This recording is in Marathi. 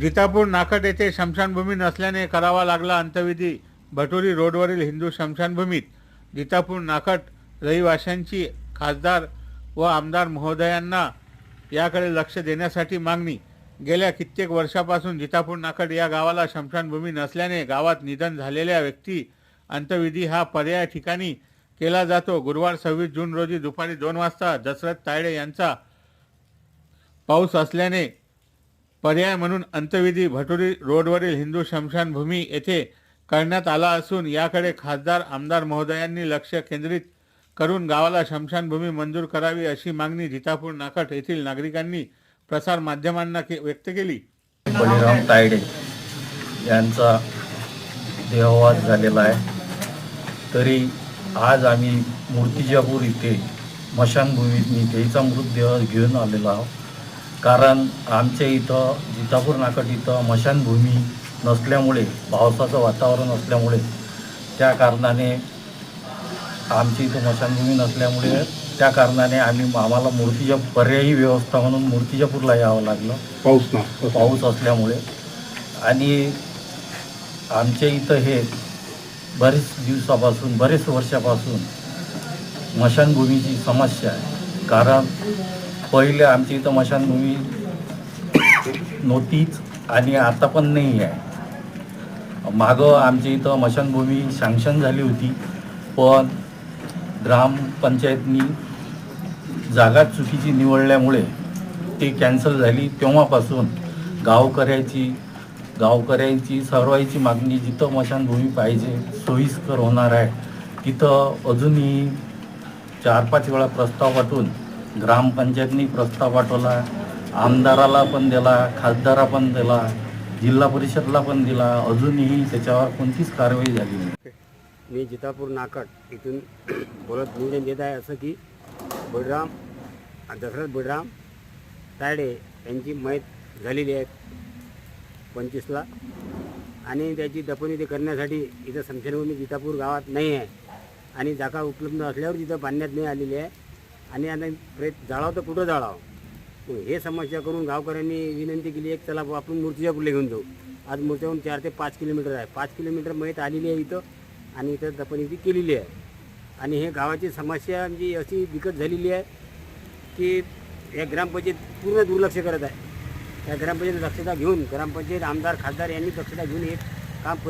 जितापूर नाकट येथे स्मशानभूमी नसल्याने करावा लागला अंत्यविधी. भटोरी रोडवरील हिंदू स्मशानभूमीत जितापूर नाकट रहिवाशांची खासदार व आमदार महोदयांना याकडे लक्ष देण्यासाठी मागणी. गेल्या कित्येक वर्षापासून जितापूर नाकट या गावाला स्मशानभूमी नसल्याने गावात निधन झालेल्या व्यक्ती अंत्यविधी हा पर्याय ठिकाणी केला जातो. गुरुवार सव्वीस जून रोजी दुपारी दोन वाजता दशरथ तायडे यांचा पाऊस असल्याने पर्याय म्हणून अंत्यविधी भटोरी रोडवरील हिंदू स्मशानभूमी येथे करण्यात आला असून याकडे खासदार आमदार महोदयांनी लक्ष केंद्रित करून गावाला स्मशानभूमी मंजूर करावी अशी मागणी जितापूर नाकट येथील नागरिकांनी प्रसार माध्यमांना के व्यक्त केली. बळीराम तायडे यांचा देहवास झालेला आहे. तरी आज आम्ही मूर्तिजापूर इथे स्मशानभूमीत त्याचा मृतदेह घेऊन आलेलो आहोत. कारण आमच्या इथं जितापूर नाकट इथं स्मशानभूमी नसल्यामुळे पावसाचं वातावरण असल्यामुळे त्या कारणाने आमच्या इथं स्मशानभूमी नसल्यामुळे त्या कारणाने आम्ही आम्हाला मूर्तिजा पर्यायी व्यवस्था म्हणून मूर्तिजापूरला यावं लागलं. पाऊस ना पाऊस असल्यामुळे. आणि आमच्या इथं हे बरेच दिवसापासून बरेच वर्षापासून स्मशानभूमीची समस्या आहे. कारण पहिले आमच्या इथं मशानभूमी नव्हतीच आणि आता पण नाही आहे. मागं आमच्या इथं मशानभूमी सँक्शन झाली होती पण ग्रामपंचायतनी जागा चुकीची निवडल्यामुळे ती कॅन्सल झाली. तेव्हापासून गावकऱ्याची गावकऱ्यांची सर्वांची मागणी जिथं मशानभूमी पाहिजे सोयीस्कर होणार आहे. तिथं अजूनही चार पाच वेळा प्रस्ताव पाठवून ग्रामपंचायतनी प्रस्ताव पाठवला आमदाराला पण दिला खासदारा पण दिला जिल्हा परिषदला पण दिला अजूनही त्याच्यावर कोणतीच कारवाई झाली नाही. मी जितापूर नाकट इथून बोलत निवेदन देत आहे असं की बळीराम दशरथ बळराम तायडे यांची मैत झालेली आहे पंचवीसला. आणि त्याची दफनविधी करण्यासाठी इथं समशनभूमी जितापूर गावात नाही आहे. आणि जागा उपलब्ध असल्यावर तिथं बांधण्यात नाही आलेली आहे. आणि आता प्रेत जाळावं तर कुठं जाळावं? हो, हे समस्या करून गावकऱ्यांनी विनंती केली एक चला आपण मूर्तिजापूरला घेऊन जाऊ. आज मूर्तीहून चार ते पाच किलोमीटर आहे. पाच किलोमीटर मयत आलेली आहे इथं आणि इथं दफनविधी केलेली आहे. आणि हे गावाची समस्या म्हणजे अशी बिकट झालेली आहे की या ग्रामपंचायत पूर्ण दुर्लक्ष करत आहे. या ग्रामपंचायत दक्षता घेऊन ग्रामपंचायत आमदार खासदार यांनी दक्षता घेऊन हे काम